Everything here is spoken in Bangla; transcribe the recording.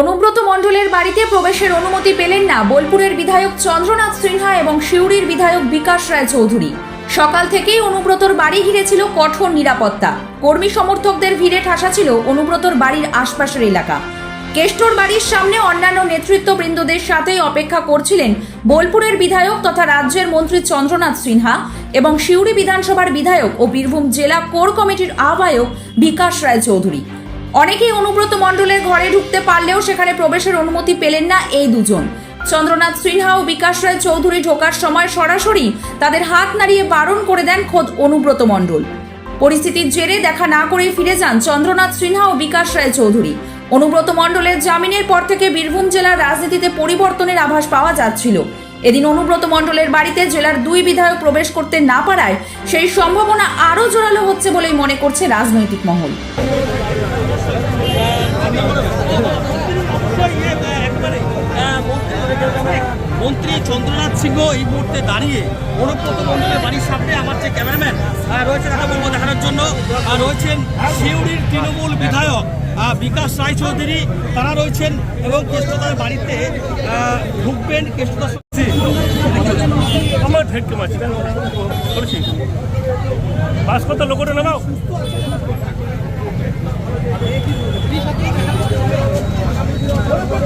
অনুব্রত মণ্ডলের বাড়িতে প্রবেশের অনুমতি পেলেন না বোলপুরের বিধায়ক চন্দ্রনাথ সিনহা এবং সিউড়ির বিধায়ক বিকাশ রায় চৌধুরী। সকাল থেকেই অনুব্রতর বাড়ি ঘিরে ছিল কঠোর নিরাপত্তা। কর্মী সমর্থকদের ভিড়ে ঠাসা ছিল অনুব্রতর বাড়ির আশপাশের এলাকা। কেষ্টর বাড়ির সামনে অন্যান্য নেতৃত্ববৃন্দদের সাথেই অপেক্ষা করছিলেন বোলপুরের বিধায়ক তথা রাজ্যের মন্ত্রী চন্দ্রনাথ সিনহা এবং সিউড়ি বিধানসভার বিধায়ক ও বীরভূম জেলা কোর কমিটির আহ্বায়ক বিকাশ রায় চৌধুরী। অনেকেই অনুব্রত মণ্ডলের ঘরে ঢুকতে পারলেও সেখানে প্রবেশের অনুমতি পেলেন না এই দুজন। চন্দ্রনাথ সিনহা ও বিকাশ রায় চৌধুরী ঢোকার সময় সরাসরি তাদের হাত নাড়িয়ে বারণ করে দেন খোদ অনুব্রত মণ্ডল। পরিস্থিতির জেরে দেখা না করেই ফিরে যান চন্দ্রনাথ সিনহা ও বিকাশ রায় চৌধুরী। অনুব্রত মণ্ডলের জামিনের পর থেকে বীরভূম জেলার রাজনীতিতে পরিবর্তনের আভাস পাওয়া যাচ্ছিল। এদিন অনুব্রত মণ্ডলের বাড়িতে জেলার দুই বিধায়ক প্রবেশ করতে না পারায় সেই সম্ভাবনা আরও জোরালো হচ্ছে বলেই মনে করছে রাজনৈতিক মহল। মন্ত্রী- চন্দ্রনাথ সিংহ এই মুহূর্তে দাঁড়িয়ে অনুব্রত মন্ডলের বাড়ির সামনে আমার যে ক্যামেরাম্যান রয়েছে তাকে বলব দেখানোর জন্য রয়েছেন শিউড়ির তৃণমূল বিধায়ক বিকাশ রায়চৌধুরী তারা রয়েছেন এবং কেষ্টদার বাড়িতে ঢুকবেন কেষ্টদার আমার ভেটকে মাছ করেছি পাঁচ কথা লোকটা নামাও। PM Cuisine, a